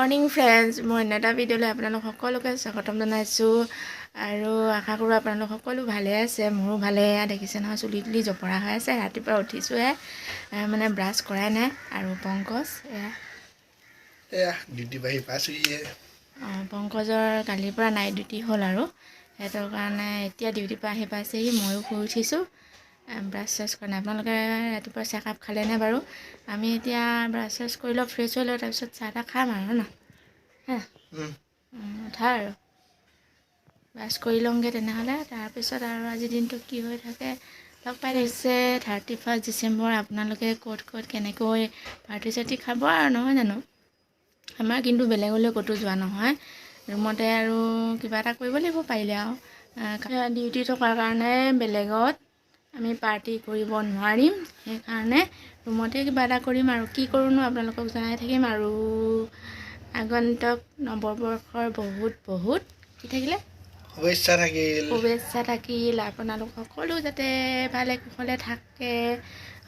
Morning friends মই অন্য এটা ভিডিঅ'লৈ আপোনালোক সকলোকে স্বাগতম জনাইছোঁ। আৰু আশা কৰোঁ আপোনালোক সকলো ভালে আছে। মোৰো ভালে। এয়া দেখিছে নহয় চুলি তুলি জপৰা হৈ আছে। ৰাতিপুৱা উঠিছোঁহে। মানে ব্ৰাছ কৰাই নাই। আৰু পংকজ এয়া। অঁ, পংকজৰ কালিৰ পৰা নাইট ডিউটি হ'ল আৰু। সিহঁতৰ কাৰণে এতিয়া ডিউটিৰ পৰা আহি পাইছেহি। ময়ো শুই উঠিছোঁ। ব্ৰাছ চাছ কৰা নাই। আপোনালোকে ৰাতিপুৱা চেকআপ খালেনে বাৰু? আমি এতিয়া ব্ৰাছ চাছ কৰি লওঁ ফ্ৰেছ হৈ লওঁ তাৰপিছত চাহ তাহ খাম আৰু ন? হে? উঠা আৰু। ব্ৰাছ কৰি লওঁগৈ তেনেহ'লে। তাৰপিছত আৰু আজিৰ দিনটো কি হৈ থাকে লগ পাই থাকিছে থাৰ্টি ফাৰ্ষ্ট ডিচেম্বৰ। আপোনালোকে ক'ত ক'ত কেনেকৈ পাৰ্টি চাৰ্টি খাব আৰু নহয় জানো? আমাৰ কিন্তু বেলেগলৈ ক'তো যোৱা নহয়। ৰুমতে আৰু কিবা এটা কৰিব লাগিব পাৰিলে আৰু। ডিউটি থকাৰ কাৰণে বেলেগত আমি পাৰ্টি কৰিব নোৱাৰিম সেইকাৰণে ৰুমতে কিবা এটা কৰিম আৰু কি কৰোঁনো আপোনালোকক জনাই থাকিম আৰু আগন্তুক নৱবৰ্ষৰ বহুত বহুত কি থাকিলে? শুভেচ্ছা থাকিল। শুভেচ্ছা থাকিল। আপোনালোক সকলো যাতে ভালে কুশলে থাকে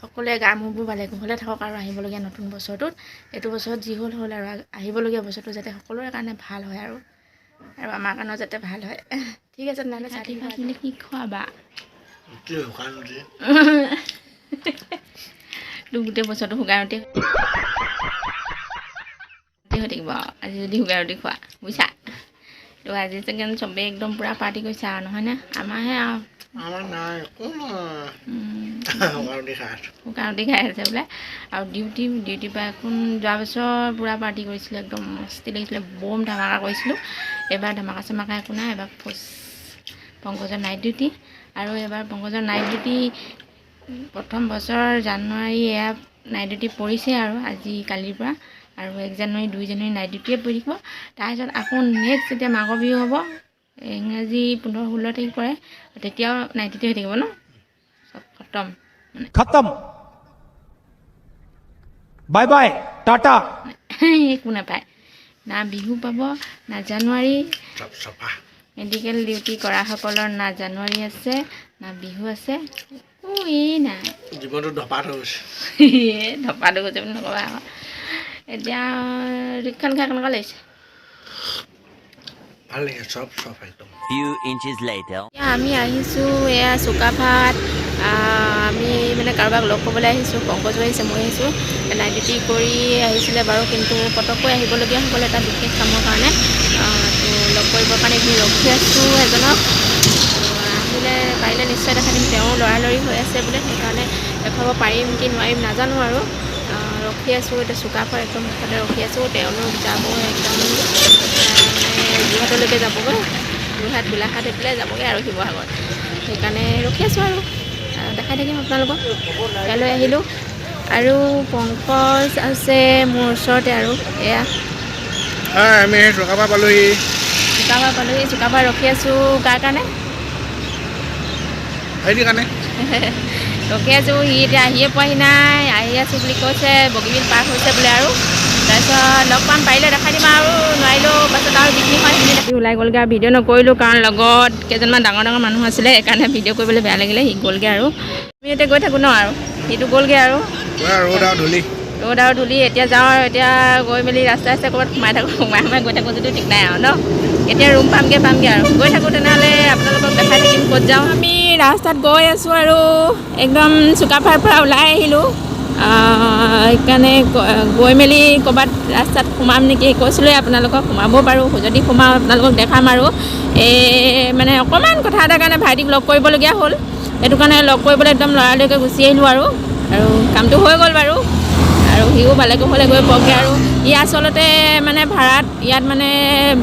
সকলোৱে গা মূৰবোৰ ভালে কুশলে থাকক আৰু আহিবলগীয়া নতুন বছৰটোত। এইটো বছৰত যি হ'ল হ'ল আৰু আহিবলগীয়া বছৰটো যাতে সকলোৰে কাৰণে ভাল হয় আৰু আৰু আমাৰ কাৰণেও যাতে ভাল হয়। ঠিক আছে তেনেহ'লে মিনিট কি খোৱাবা? উঠি তোৰ গোটেই বছৰটো শুকান ৰুটি হৈ থাকিব আৰু আজি যদি শুকান ৰুটি খোৱা বুজিছা তো আজি চাগে চবেই একদম পূৰা পাৰ্টি কৰিছে আৰু নহয়নে আমাৰহে আৰু শুকান উঠি খাই আছো শুকান ৰুটি খাই আছে বোলে আৰু ডিউটি ডিউটিৰ পৰা এখন যোৱা বছৰ পূৰা পাৰ্টি কৰিছিলোঁ একদম মস্তি লাগিছিলে বম ধামাকা কৰিছিলোঁ এইবাৰ ধামাকা চামাকা একো নাই এবাৰ ফচ পংকজৰ নাইট ডিউটি আৰু এবাৰ পংকজৰ নাইট ডিউটি প্ৰথম বছৰ জানুৱাৰী এয়া নাইট ডিউটি পৰিছে আৰু আজি কালিৰ পৰা। আৰু এক জানুৱাৰী দুই জানুৱাৰী নাইট ডিউটিয়ে পৰি থাকিব। তাৰপিছত আকৌ নেক্সট যেতিয়া মাঘৰ বিহু হ'ব ইংৰাজী পোন্ধৰ ষোল্ল তাৰিখ পৰে তেতিয়াও নাইট ডিউটি হৈ থাকিব ন? খতম। খতম। Bye bye Tata. একো নাপায়। না বিহু পাব না জানুৱাৰী। মেডিকেল ডিউটি কৰাসকলৰ না জানুৱাৰী আছে না বিহু আছে। নাই। জীৱনটো ধপাত হৈ গৈছে। ধপাটো গৈছে বুলি নক'বা আকৌ। এতিয়া ৰিক্সাখন খাই কেনেকুৱা লাগিছে? ভাল চব চব একদম। আমি আহিছোঁ এয়া চুকাফাত আমি মানে কাৰোবাক লগ কৰিবলৈ আহিছোঁ পংকজো আহিছে মই আহিছোঁ। নাইট ডিউটি কৰি আহিছিলে বাৰু কিন্তু পটককৈ আহিবলগীয়া হৈ গ'ল এটা বিশেষ কামৰ কাৰণে। কৰিবৰ কাৰণে আমি ৰখি আছোঁ এজনক আহিলে পাৰিলে নিশ্চয় দেখাই দিম তেওঁ লৰালৰি হৈ আছে বোলে সেইকাৰণে দেখুৱাব পাৰিম কি নোৱাৰিম নাজানো আৰু। ৰখি আছোঁ এতিয়া চুকাফাৰ একদম মুখতে ৰখি আছোঁ তেওঁলোক যাব একদম যোৰহাটলৈকে যাবগৈ যোৰহাট গোলাঘাট এইফালে যাবগৈ আৰু শিৱসাগৰ সেইকাৰণে ৰখি আছোঁ আৰু। দেখাই থাকিম আপোনালোকক। ইয়ালৈ আহিলোঁ। আৰু পংকজ আছে মোৰ ওচৰতে আৰু এয়া। আমি পালোহি। চুকাফা পালোহি চুকাফা ৰখি আছোঁ কাৰ কাৰণে। কাৰণে? ৰখি আছোঁ সি এতিয়া আহিয়ে পোৱাহি নাই আহি আছোঁ বুলি কৈছে বগীবিল পাৰ হৈছে বোলে আৰু। তাৰপিছত লগ পাম পাৰিলে দেখাই দিম আৰু নোৱাৰিলেও পাছত আৰু যিখিনি হয় সেইখিনি ওলাই গ'লগৈ আৰু ভিডিঅ' নকৰিলোঁ কাৰণ লগত কেইজনমান ডাঙৰ ডাঙৰ মানুহ আছিলে সেইকাৰণে ভিডিঅ' কৰিবলৈ বেয়া লাগিলে সি গ'লগৈ আৰু। আমি এতিয়া গৈ থাকোঁ ন আৰু সিটো গ'লগৈ আৰু। ৰ'দ আৰু ধূলি এতিয়া যাওঁ আৰু এতিয়া গৈ মেলি ৰাস্তাই ৰাস্তাই ক'ৰবাত সোমাই থাকোঁ সোমাই সোমাই গৈ থাকোঁ যদিও ঠিক নাই আৰু ন? এতিয়া ৰুম পামগৈ পামগৈ আৰু। গৈ থাকোঁ তেনেহ'লে আপোনালোকক দেখাই থাকিম ক'ত যাওঁ। আমি ৰাস্তাত গৈ আছোঁ আৰু একদম চুকাফাৰ পৰা ওলাই আহিলোঁ। আহ, সেইকাৰণে গ- মেলি ক'ৰবাত ৰাস্তাত সোমাম নেকি কৈছিলোঁৱে আপোনালোকক সোমাব পাৰোঁ। যদি সোমাওঁ আপোনালোকক দেখাম আৰু। এই মানে অকণমান কথা এটাৰ কাৰণে ভাইটিক লগ কৰিবলগীয়া হ'ল। সেইটো কাৰণে লগ কৰিবলৈ একদম লৰালৰিকৈ গুচি আহিলোঁ আৰু। আৰু কামটো হৈ গ'ল বাৰু। আৰু সিও ভালে কুশলে গৈ পোৱাকৈ আৰু ই আচলতে মানে ভাড়াত ইয়াত মানে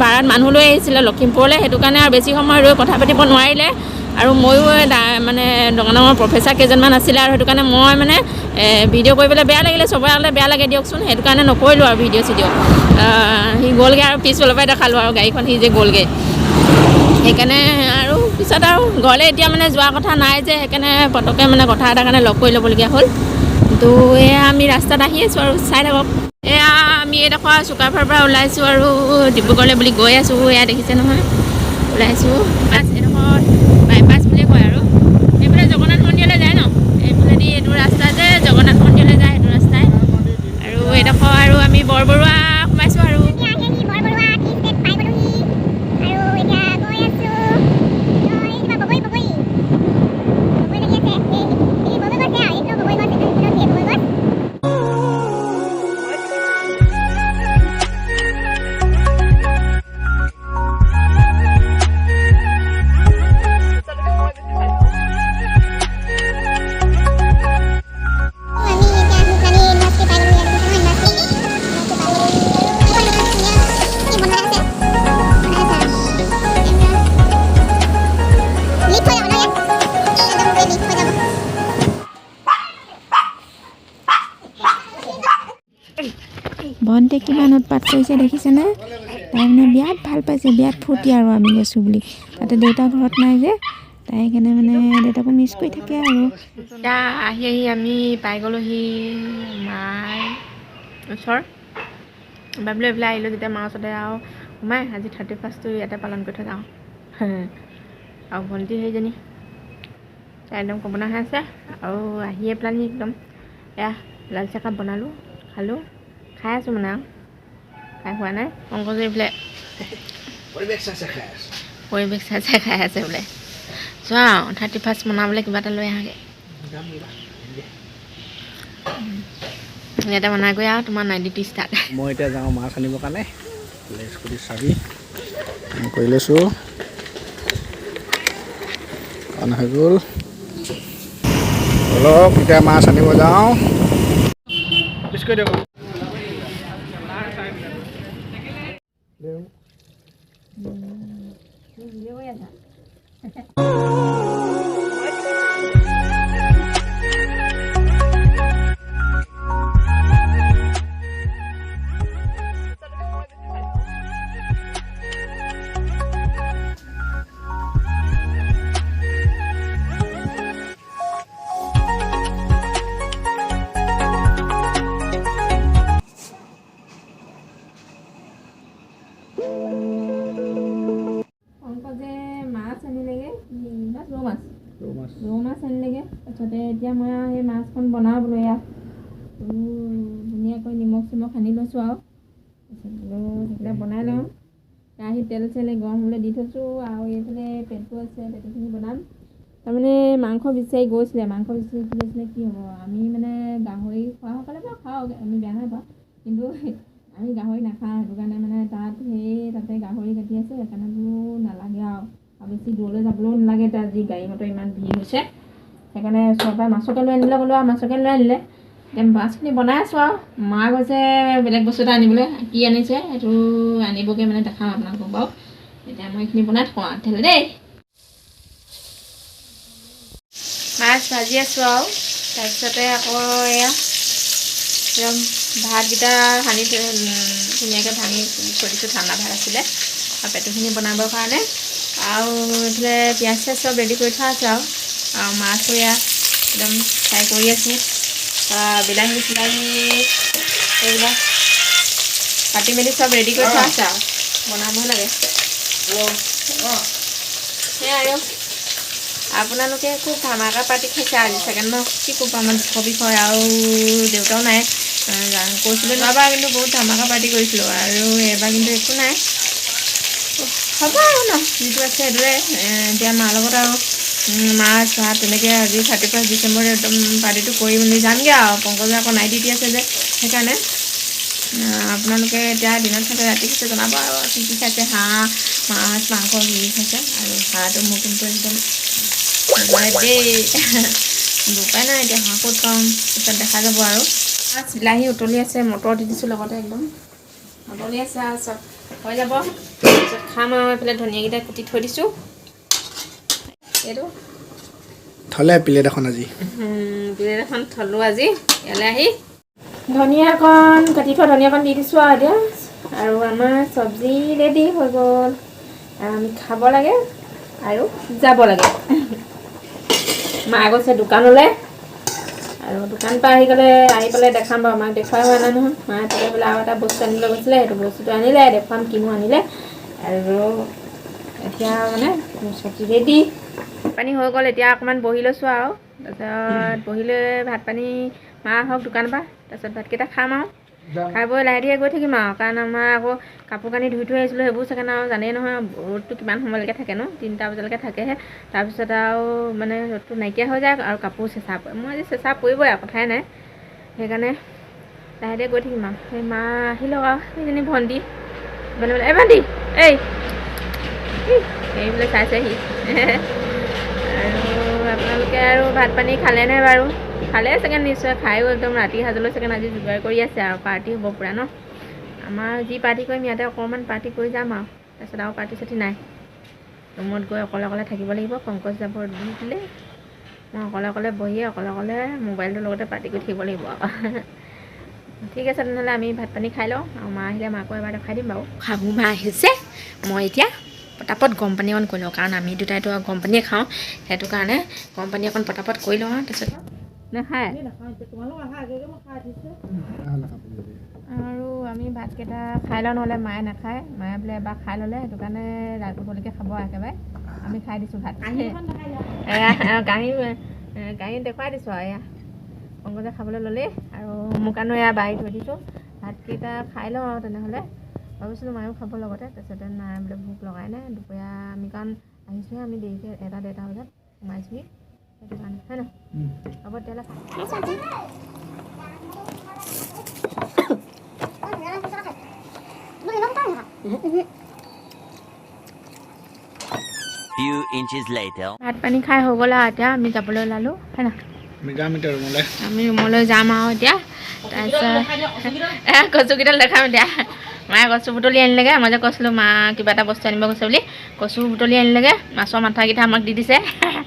ভাড়াত মানুহ লৈ আহিছিলে লখিমপুৰলৈ। সেইটো কাৰণে আৰু বেছি সময় ৰৈ কথা পাতিব নোৱাৰিলে। আৰু ময়ো মানে ডাঙৰ ডাঙৰ প্ৰফেচাৰ কেইজনমান আছিলে আৰু সেইটো কাৰণে মই মানে ভিডিঅ' কৰিবলৈ বেয়া লাগিলে চবৰে বেয়া লাগে দিয়কচোন। সেইটো কাৰণে নকৰিলোঁ আৰু ভিডিঅ' চিডিঅ' সি গ'লগৈ আৰু পিছফালৰ পৰাই দেখালোঁ আৰু গাড়ীখন সি যে গ'লগৈ। সেইকাৰণে আৰু পিছত আৰু ঘৰলৈ এতিয়া মানে যোৱা কথা নাই যে সেইকাৰণে পটককৈ মানে কথা এটাৰ কাৰণে লগ কৰি ল'বলগীয়া হ'ল। তো এয়া আমি ৰাস্তাত আহি আছোঁ আৰু চাই থাকক। এয়া আমি এডোখৰ চুকাফাৰ পৰা ওলাইছোঁ আৰু ডিব্ৰুগড়লৈ বুলি গৈ আছোঁ। এয়া দেখিছে নহয়? ওলাইছোঁ। এডোখৰ ভাল পাইছে বিৰাট ফূৰ্তি আৰু আমি গৈছোঁ বুলি। তাতে দেউতা ঘৰত নাই যে তাই সেইকাৰণে মানে দেউতাকো মিছ কৰি থাকে আৰু। এতিয়া আহি আহি আমি পাই গ'লোহি মাৰ ওচৰ। ভাবিলোঁ এইফালে আহিলোঁ যেতিয়া মাৰ ওচৰতে আৰু সোমাই আজি থাৰ্টি ফাৰ্ষ্টটো ইয়াতে পালন কৰি থৈ যাওঁ। আৰু ভণ্টি সেইজনী তাই একদম কবনা হৈ আছে। আৰু আহিয়ে পেলানি একদম। এয়া লাল চাহ কাপ বনালোঁ খালোঁ খাই আছোঁ মানে আৰু। খাই খোৱা নাই? পংকজে এইফালে পৰিৱেশ চাই চাই খাই আছে। পৰিৱেশ চাই চাই খাই আছে বোলে। চোৱা থাৰ্টি ফাৰ্ষ্ট মনাবলৈ কিবা এটা লৈ আহাগৈ। ইয়াতে বনাই গৈ আৰু তোমাৰ ডিউটি ষ্টাৰ্ট। মই এতিয়া যাওঁ মাছ আনিবৰ কাৰণে। স্কুটি চাবি। কৰি লৈছোঁ। অন হৈ গ'ল। অলপ এতিয়া মাছ আনিব যাওঁ। পিছ কৰি দিয়ক তেল চেল গৰম হ'বলৈ দি থৈছোঁ আৰু এইফালে পেটু আছে পেটুখিনি বনাম। তাৰমানে মাংস বিচাৰি গৈছিলে মাংস বিচাৰি গৈছিলে কি হ'ব? আমি মানে গাহৰি খোৱাসকলে বাৰু খাওঁ আমি বেয়া নাপাওঁ কিন্তু আমি গাহৰি নাখাওঁ সেইটো কাৰণে মানে তাত সেই তাতে গাহৰি কাটি আছে সেইকাৰণে বোলো নালাগে আৰু। আৰু বেছি দূৰলৈ যাবলৈও নালাগে তাত যি গাড়ী মটৰ ইমান ভিৰ হৈছে। সেইকাৰণে ওচৰৰ পৰা মাছকে লৈ আনিলে ক'লোঁ আৰু মাছকে লৈ আনিলে। এতিয়া মাছখিনি বনাই আছোঁ আৰু। মা গৈছে বেলেগ বস্তু এটা আনিবলৈ কি আনিছে? সেইটো আনিবগৈ মানে দেখাম আপোনালোকক বাৰু। এতিয়া মই এইখিনি বনাই থওঁ আৰু তেতিয়াহ'লে দেই। মাছ ভাজি আছোঁ আৰু। তাৰপিছতে আকৌ এয়া একদম ভাতকেইটা সানি ধুনীয়াকৈ ভাঙি থৈ দিছোঁ ঠাণ্ডা ভাত আছিলে। আৰু পেটুখিনি বনাবৰ কাৰণে। আৰু এইফালে পিঁয়াজ চিয়াজ চব ৰেডি কৰি থোৱা আছে আৰু। আৰু মাছো এয়া একদম ফ্ৰাই কৰি আছোঁ। বিলাহী চিলাহী, এইবিলাক কাটি মেলি চব ৰেডি কৰি থোৱা আছে আৰু। বনাবহে লাগে। সেয়াই আৰু। আপোনালোকে খুব ধামাকা পাৰ্টি খাইছে আজি। চাগে ন কি ক'ব আমাৰ দুশ বিষয় আৰু দেউতাও নাই। কৈছিলোঁ যোৱাবাৰ কিন্তু বহুত ধামাকা পাৰ্টি কৰিছিলোঁ আৰু এইবাৰ কিন্তু একো নাই। হ'ব আৰু ন, যিটো আছে সেইটোৱে এতিয়া মাৰ লগত আৰু মাছ ভাত তেনেকৈ আজি থাৰ্টি ফাৰ্ষ্ট ডিচেম্বৰত একদম পাৰ্টিটো কৰি মেলি যামগৈ আৰু। পংকজে আকৌ নাইট ডিউটি আছে যে সেইকাৰণে। আপোনালোকে এতিয়া দিনত থাকে ৰাতি খাইছে জনাব আৰু কি কি খাইছে হাঁহ মাছ মাংস কি কি খাইছে। আৰু হাঁহটো মোৰ কিন্তু একদম দেই। উপায় নাই এতিয়া হাঁহ ক'ত পাম পিছত দেখা যাব আৰু। মাছ বিলাহী উতলি আছে মটৰ দি দিছোঁ লগতে একদম। উতলি আছে আৰু চব। হৈ যাব। খাম আৰু এইফালে ধনিয়াকেইটা কুটি থৈ দিছোঁ। এইটো। থলে প্লেট এখন আজি। প্লেট এখন থলোঁ আজি। ইয়ালৈ আহি। ধনিয়াকণ কাটি থোৱা ধনিয়াকণ দি দিছোঁ আৰু এতিয়া। আৰু আমাৰ চব্জি ৰেডি হৈ গ'ল। আৰু আমি খাব লাগে আৰু যাব লাগে। মা গৈছে দোকানলৈ। আৰু দোকান পৰা আহি গ'লে আহি পেলাই দেখাম বাৰু। মাক দেখুৱাই হোৱা নাই নহয়। মায়ে তাতে বোলে আৰু এটা বস্তু আনিবলৈ গৈছিলে। সেইটো বস্তুটো আনিলে দেখুৱাম কিনো আনিলে। আৰু এতিয়া মানে চব্জি ৰেডি ভাত পানী হৈ গ'ল এতিয়া অকণমান বহি লৈছোঁ আৰু। তাৰপিছত বহি লৈ ভাত পানী মা আহক দোকানৰ পৰা তাৰপিছত ভাতকেইটা খাম আৰু। খাই বৈ লাহে ধীৰে গৈ থাকিম আৰু কাৰণ আমাৰ আকৌ কাপোৰ কানি ধুই থৈ আহিছিলোঁ সেইবোৰ চাগে আৰু জানেই নহয় ৰ'দটো কিমান সময়লৈকে থাকে ন তিনিটা বজালৈকে থাকেহে। তাৰপিছত আৰু মানে ৰ'দটো নাইকিয়া হৈ যায় আৰু কাপোৰ চেঁচা পৰে। মোৰ আজি চেঁচা পৰিবই আৰু কথাই নাই। সেইকাৰণে লাহে ধীৰে গৈ থাকিম আৰু। সেই মা আহি লওক আৰু সেইজনী ভণ্টি। বোলে বোলে এই ভণ্টি এই ই, এইবোলে চাইছেহি। আৰু আপোনালোকে আৰু ভাত পানী খালেনে বাৰু? খালে চাগে নিশ্চয় খায়ো একদম। ৰাতি সাজলৈ চাগে আজি যোগাৰ কৰি আছে আৰু পাৰ্টি হ'ব পূৰা ন? আমাৰ যি পাৰ্টি কৰিম ইয়াতে অকণমান পাৰ্টি কৰি যাম আৰু। তাৰপিছত আৰু পাৰ্টি চাৰ্টি নাই। ৰুমত গৈ অকলে অকলে থাকিব লাগিব পংকজ যাব দিলে। মই অকলে অকলে বহি অকলে অকলে মোবাইলটোৰ লগতে পাৰ্টি কৰি থাকিব লাগিব ঠিক আছে তেনেহ'লে আমি ভাত পানী খাই লওঁ। আৰু মা আহিলে মাকো এবাৰ দেখাই দিম বাৰু। শাহু মা আহিছে। মই এতিয়া পটাপট গৰম পানী অকণ কৰি লওঁ কাৰণ আমি দুটাইতো আৰু গৰম পানীয়ে খাওঁ। সেইটো কাৰণে গৰম পানী অকণ পটাপট কৰি লওঁ আৰু তাৰপিছত নাখায়? আৰু আমি ভাতকেইটা খাই লওঁ নহ'লে মায়ে নাখায়। মায়ে বোলে এবাৰ খাই ল'লে সেইটো কাৰণে ৰাতিপুৱালৈকে খাব একেবাৰে। আমি খাই দিছোঁ ভাত। কাঁহী এ, কাঁহী দেখুৱাই দিছোঁ আৰু এয়া। পংকজে খাবলৈ ল'লেই। আৰু মোৰ কাৰণেও এয়া বাঢ়ি থৈ দিছোঁ। ভাতকেইটা খাই লওঁ আৰু তেনেহ'লে। ভাবিছিলোঁ মায়েও খাব লগতে তাৰপিছতে নাই বোলে ভোক লগাই নাই দুপৰীয়া আমি কাৰণ আহিছোঁহে আমি দেৰিকৈ এটা ডেৰটা বজাত সোমাইছোঁহি সেইটো কাৰণে হয় নহয়? হ'ব তেতিয়াহ'লে। Few inches later. ভাত পানী খাই হৈ গ'ল আৰু এতিয়া আমি যাবলৈ ওলালোঁ হয় নহয়? আমি ৰুমলৈ। যাম আৰু এতিয়া তাৰপিছত এ কচুকেইডাল দেখাম এতিয়া। মায়ে কচু বুটলি আনিলেগৈ মই যে কৈছিলোঁ মা কিবা এটা বস্তু আনিব গৈছে বুলি। কচু বুটলি আনিলেগৈ মাছৰ মাথাকেইটা আমাক দি দিছে।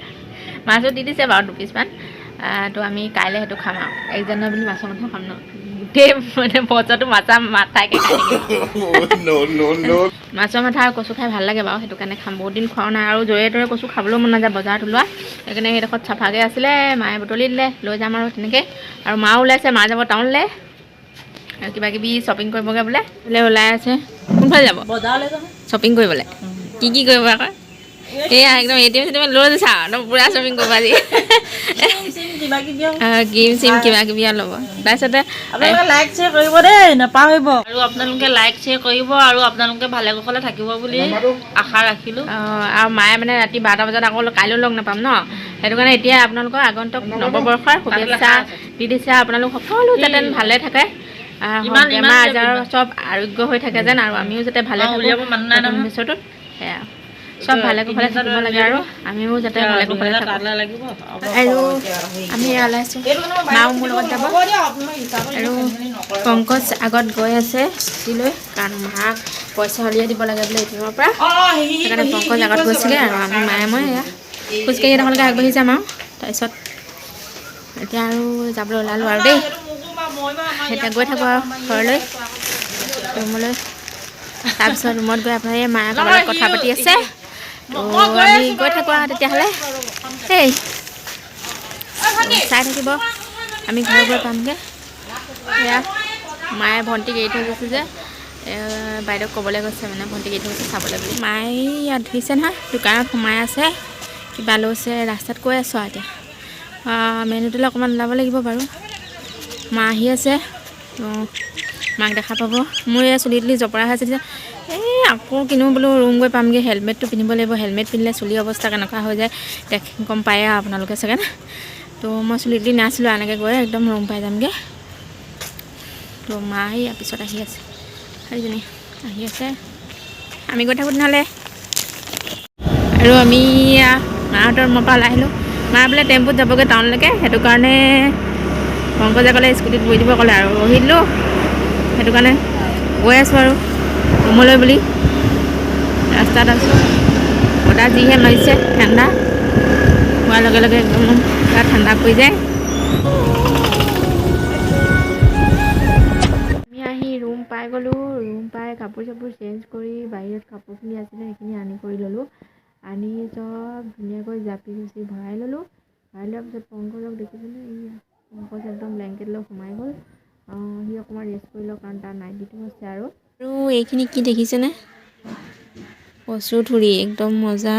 মাছো দি দিছে বাৰু দুপিচমান তো আমি কাইলৈ সেইটো খাম আৰু। এক জানুৱাৰী বুলি মাছৰ মাথা খাম ন? গোটেই মানে বছৰটো মাছা মাথাকে মাছৰ মাথা আৰু কচু খাই ভাল লাগে বাৰু সেইটো কাৰণে খাম। বহুত দিন খোৱাও নাই আৰু জৰে তৰে কচু খাবলৈও মন নাযায় বজাৰত ওলোৱা। সেইকাৰণে সেইডোখৰত চাফাকৈ আছিলে মায়ে বুটলি দিলে লৈ যাম আৰু তেনেকৈ আৰু মাও ওলাইছে মা যাব টাউনলৈ। আৰু কিবা কিবি শ্বপিং কৰিবগৈ বোলে? বোলে ওলাই আছে। কোনফালে যাব? শ্বপিং কৰিবলৈ। কি কি কৰিব আকৌ? এয়া একদম এ টি এম চেটিএম লৈ আৰু একদম পূৰা শ্বপিং কৰিব আজি। গেম চিম কিবা কিবি ল'ব। তাৰপিছতে আপোনালোকে লাইক শ্বেয়াৰ কৰিব দেই নাপাহৰিব। আৰু আপোনালোকে লাইক শ্বেয়াৰ কৰিব আৰু আপোনালোকে ভালে কুশলে থাকিব বুলি আশা ৰাখিলোঁ। অঁ, আৰু মায়ে মানে ৰাতি বাৰটা বজাত আকৌ কাইলৈ লগ নাপাম ন? সেইটো কাৰণে এতিয়া আপোনালোকৰ আগন্তুক নৱবৰ্ষৰ শুভেচ্ছা দি দিছে আপোনালোক সকলো যাতে ভালে থাকে। বেমাৰ আজাৰ চব আৰোগ্য হৈ থাকে যেন আৰু আমিও যাতে ভালে। বছৰটোত সেয়া। চব ভালে কুশলে থাকিব লাগে আৰু আমিও যাতে ভালে কুশলে থাকোঁ। আৰু আমি ওলাইছোঁ মাও মোৰ লগত যাব। আৰু পংকজ আগত গৈ আছে স্কুটিলৈ কাৰণ মাক পইচা উলিয়াই দিব লাগে বোলে এটিএমৰ পৰা। সেইকাৰণে পংকজ আগত গৈছিলে আৰু আমি মায়ে মই এয়া খোজকাঢ়ি এডোখৰলৈকে আগবাঢ়ি যাম আৰু। তাৰপিছত এতিয়া আৰু যাবলৈ ওলালোঁ আৰু দেই। এতিয়া গৈ থাকোঁ আৰু ঘৰলৈ। ৰুমলৈ। তাৰপিছত ৰুমত গৈ আপোনাৰ এই মায়ে লগত কথা পাতি আছে। আমি গৈ থাকোঁ আৰু তেতিয়াহ'লে। দেই চাই থাকিব। আমি ঘৰ গৈ পামগৈ। এয়া মায়ে ভণ্টিক এৰি থৈ গৈছে যে। বাইদেউক ক'বলৈ গৈছে মানে ভণ্টিক এৰি থৈ গৈছে চাবলৈ বুলি। মায়ে ইয়াত ধুইছে নহয় দোকানত সোমাই আছে। কিবা লৈছে ৰাস্তাত কৈ আছোঁ আৰু এতিয়া। মেইন ৰোডলৈ অকণমান ওলাব লাগিব বাৰু। মা আহি আছে। তো মাক দেখা পাব। মোৰ এই চুলি তুলি জপৰা হৈ আছে এই আকৌ কিনো বোলো ৰুম গৈ পামগৈ হেলমেটটো পিন্ধিব লাগিব। হেলমেট পিন্ধিলে চুলি অৱস্থা কেনেকুৱা হৈ যায় দেখ গম পায়ে আৰু আপোনালোকে চাগে তো মই চুলি তুলি নাছিলোঁ এনেকৈ গৈ একদম ৰুম পাই যামগৈ। তো মা ইয়াৰ পিছত আহি আছে। চাৰিজনী আহি আছে। আমি গৈ থাকোঁ তেনেহ'লে। আৰু আমি মাহঁতৰ ৰুমৰ পৰা ওলাই আহিলোঁ। মা বোলে টেম্পুত যাবগৈ টাউনলৈকে সেইটো কাৰণে পংকজে ক'লে স্কুটিত বহি দিব ক'লে আৰু বহি দিলোঁ। সেইটো কাৰণে গৈ আছোঁ আৰু ৰুমলৈ বুলি। ৰাস্তাত আছোঁ। বতাহ যিহে মাৰিছে ঠাণ্ডা। হোৱাৰ লগে লগে একদম পুৰা ঠাণ্ডা পৰি যায়। আমি আহি ৰুম পাই গ'লোঁ। ৰুম পাই কাপোৰ চাপোৰ চেঞ্জ কৰি বাহিৰত কাপোৰখিনি আছিলে সেইখিনি আনি কৰি ল'লোঁ। আনি চব ধুনীয়াকৈ জাপি কুচি ভৰাই ল'লোঁ। ভৰাই লোৱাৰ পিছত পংকজক দেখিছেনে এইয়া পংকজ একদম ব্লেংকেট লৈ সোমাই গ'ল। অঁ, সি অকণমান ৰেষ্ট কৰি লওক কাৰণ তাৰ নাইটিটো আছে আৰু। আৰু এইখিনি কি দেখিছেনে? কচু থুৰি একদম মজা।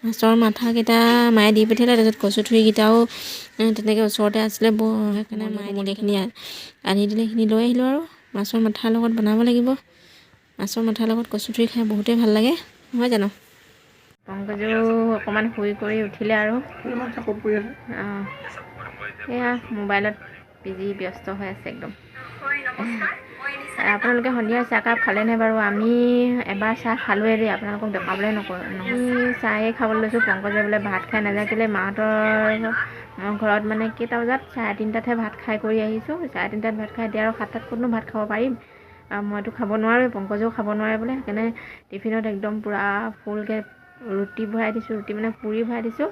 মাছৰ মাথাকেইটা মায়ে দি পঠিয়ালে তাৰপিছত কচু থুৰিকেইটাও এ, তেনেকৈ ওচৰতে আছিলে ব সেইকাৰণে মায়ে আ- আনি দিলে সেইখিনি লৈ আহিলোঁ আৰু। মাছৰ মাথাৰ লগত বনাব লাগিব। মাছৰ মাথাৰ লগত কচু থুৰি খাই বহুতেই ভাল লাগে নহয় জানো? পংকজেও অকণমান শুই কৰি উঠিলে আৰু। অঁ এয়া মোবাইলত বিজি ব্যস্ত হৈ আছে একদম। আপোনালোকে সন্ধিয়া চাহকাপ খালেনে বাৰু? আমি এবাৰ চাহ খালোৱে দেই আপোনালোকক দেখাবলৈ নকৰোঁ। আমি চাহেই খাবলৈ লৈছোঁ পংকজে বোলে ভাত খাই নাযায় কেলৈ মাহঁতৰ ঘৰত মানে কেইটা বজাত চাৰে তিনিটাতহে ভাত খাই কৰি আহিছোঁ। চাৰে তিনিটাত ভাত খাই এতিয়া আৰু সাতটাত ক'তনো ভাত খাব পাৰিম? মইতো খাব নোৱাৰোঁ পংকজেও খাব নোৱাৰে বোলে সেইকাৰণে টিফিনত একদম পূৰা ফুলকৈ ৰুটি ভৰাই দিছোঁ ৰুটি মানে পুৰি ভৰাই দিছোঁ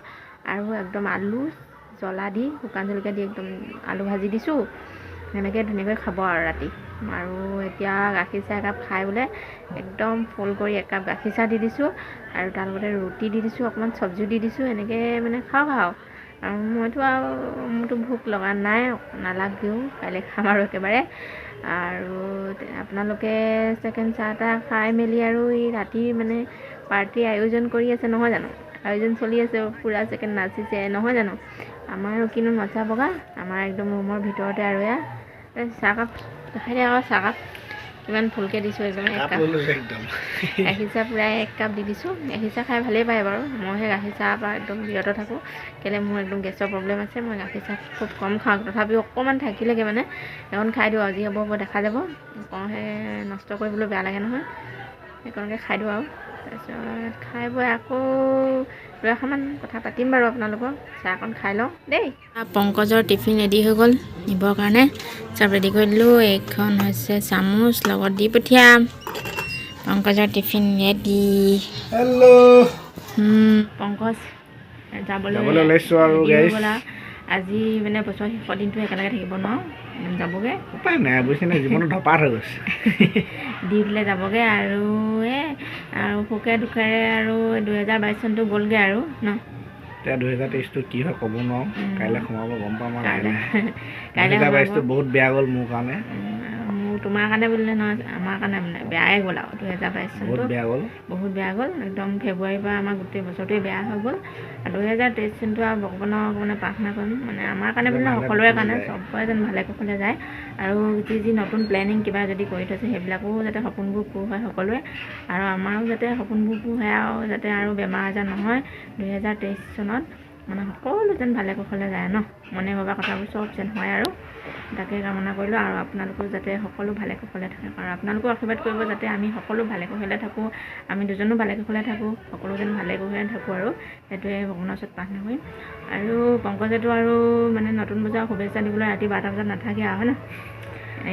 আৰু একদম আলু জ্বলা দি শুকান জলকীয়া দি একদম আলু ভাজি দিছোঁ। সেনেকৈ ধুনীয়াকৈ খাব আৰু ৰাতি। আৰু এতিয়া গাখীৰ চাহ একাপ খাই বোলে একদম ফুল কৰি একাপ গাখীৰ চাহ দি দিছোঁ আৰু তাৰ লগতে ৰুটি দি দিছোঁ অকণমান চব্জিও দি দিছোঁ এনেকৈ মানে খাওক আৰু। আৰু মইতো আৰু মোৰতো ভোক লগা নাই নালাগেও কাইলৈ খাম আৰু একেবাৰে। আৰু আপোনালোকে ছেকেণ্ড চাহ তাহ খাই মেলি আৰু এই ৰাতি মানে পাৰ্টিৰ আয়োজন কৰি আছে নহয় জানো? আয়োজন চলি আছে পূৰা ছেকেণ্ড নাচিছে নহয় জানো? আমাৰ কিনো নচা বগা আমাৰ একদম ৰুমৰ ভিতৰতে আৰু এয়া। চাহকাপ দেখাই দিয়া আকৌ চাহকাপ। কিমান ফুলকৈ দিছোঁ একদম এক একদম। গাখীৰ চাহ প্ৰায় এক কাপ দি দিছোঁ। গাখীৰ চাহ খাই ভালেই পায় বাৰু। মই সেই গাখীৰ চাহৰ পৰা একদম বিৰত থাকোঁ। কেলৈ মোৰ একদম গেছৰ প্ৰব্লেম আছে মই গাখীৰ চাহ খুব কম খাওঁ। তথাপিও অকণমান থাকিলেগে মানে। এখন খাই দিওঁ যি হ'ব হ'ব দেখা যাব। কওঁ সেই নষ্ট কৰিবলৈ বেয়া লাগে নহয়। সেইকণকে খাই দিওঁ আৰু। তাৰপিছত খাই বৈ আকৌ দুআষাৰমান কথা পাতিম বাৰু আপোনালোকক। চাহকণ খাই লওঁ। দেই। পংকজৰ টিফিন ৰেডি হৈ গ'ল নিবৰ কাৰণে। চব ৰেডি কৰি দিলোঁ। এইখন হৈছে চামুচ লগত দি পঠিয়াম। পংকজৰ টিফিন ৰেডি হেল্ল' পংকজ যাবলৈ আজি মানে বছৰ শেষৰ দিনটো একেলগে থাকিব নোৱাৰোঁ যাবগৈ। উপায় নাই বুজিছেনে জীৱনটো ধপাত হৈ গৈছে। ডিউটিলৈ যাবগৈ আৰু এই আৰু সুখে দুখেৰে আৰু দুহেজাৰ বাইছ চনটো গ'লগৈ আৰু ন? এতিয়া দুহেজাৰ তেইছটো কি হয় ক'ব নোৱাৰোঁ। কাইলৈ সোমাব গম পাম আৰু কাইলৈ দুহেজাৰ। বাইছটো বহুত বেয়া গ'ল মোৰ কাৰণে। তোমাৰ কাৰণে বুলিলে নহয় আমাৰ কাৰণে মানে বেয়াই গ'ল আৰু দুহেজাৰ বাইছ চনটো। বেয়া গ'ল? বহুত বেয়া গ'ল একদম ফেব্ৰুৱাৰীৰ পৰা আমাৰ গোটেই বছৰটোৱে বেয়া হৈ গ'ল। আৰু দুহেজাৰ তেইছ চনটো আৰু ভগৱানক মানে প্ৰাৰ্থনা কৰিম মানে আমাৰ কাৰণে বুলি নহয়, ভালে সকলোৰে কাৰণে। চবৰে যেন ভালে কুশলে যায়। আৰু যি যি নতুন প্লেনিং কিবা যদি কৰি থৈছে সেইবিলাকো যাতে সপোনবোৰ পূৰ হয় সকলোৱে আৰু আমাৰো যাতে সপোনবোৰ পূৰ হয় আৰু যাতে আৰু বেমাৰ আজাৰ নহয় দুহেজাৰ তেইছ চনত। মানে সকলো যেন ভালে কুশলে যায় ন? মনে ভবা কথাবোৰ চব যেন হয় আৰু। তাকে কামনা কৰিলোঁ আৰু আপোনালোকেও যাতে সকলো ভালে কুশলে থাকে। আৰু আপোনালোকেও আশীৰ্বাদ কৰিব যাতে আমি সকলো ভালে কুশলে থাকোঁ আমি দুজনো ভালে কুশলে থাকোঁ সকলো যেন ভালে কুশলে থাকোঁ আৰু। সেইটোৱে ভগৱানৰ ওচৰত প্ৰাৰ্থনা কৰিম। আৰু পংকজেতো আৰু মানে নতুন বছৰৰ শুভেচ্ছা দিবলৈ ৰাতি বাৰটা বজাত নাথাকে আৰু হয় ন?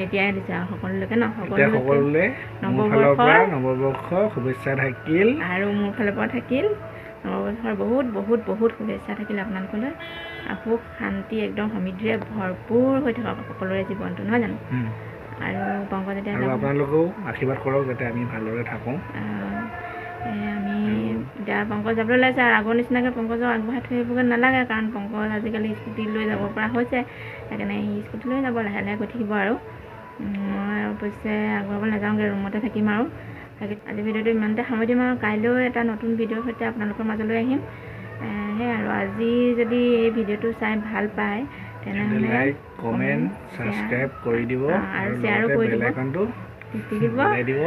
এতিয়াই দিছে আৰু সকলোলৈকে ন? সকলোলৈ নৱবৰ্ষৰ নৱবৰ্ষৰ শুভেচ্ছা থাকিল। আৰু মোৰ ফালৰ পৰা থাকিল। নৱবৰ্ষৰ বহুত বহুত বহুত শুভেচ্ছা থাকিল আপোনালোকলৈ। সুখ শান্তি একদম সমৃদ্ধিৰে ভৰপূৰ হৈ থাকক সকলোৰে জীৱনটো নহয় জানো। আৰু পংকজ আপোনালোকেও আশীৰ্বাদ কৰক যাতে আমি ভালদৰে থাকোঁ। আমি এতিয়া পংকজ যাবলৈ ওলাইছে আৰু আগৰ নিচিনাকৈ পংকজক আগবঢ়াই থৈ আহিবগৈ নালাগে কাৰণ পংকজ আজিকালি স্কুটি লৈ যাব পৰা হৈছে। সেইকাৰণে সি স্কুটি লৈ যাব লাহে লাহে গৈ থাকিব আৰু। মই অৱশ্যে আগবঢ়াব নাযাওঁগৈ ৰুমতে থাকিম আৰু। তাকে আজি ভিডিঅ'টো ইমানতে সামৰি দিম আৰু কাইলৈও এটা নতুন ভিডিঅ'ৰ সৈতে আপোনালোকৰ মাজলৈ আহিম। এ, সেয়াই আৰু আজি যদি এই ভিডিঅ'টো চাই ভাল পায় তেনেহ'লে like comment comment, subscribe share, কৰি দিব অ, আৰু আৰু শ্বেয়াৰো লগতে কৰি বেল দিব। আইকনটো টিপি দিব। বজাই দিব।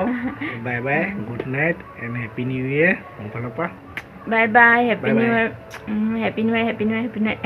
Bye bye good night and happy new year মোৰ ফালৰ পৰা। Bye bye happy Bye bye. New year happy new year happy new year happy new year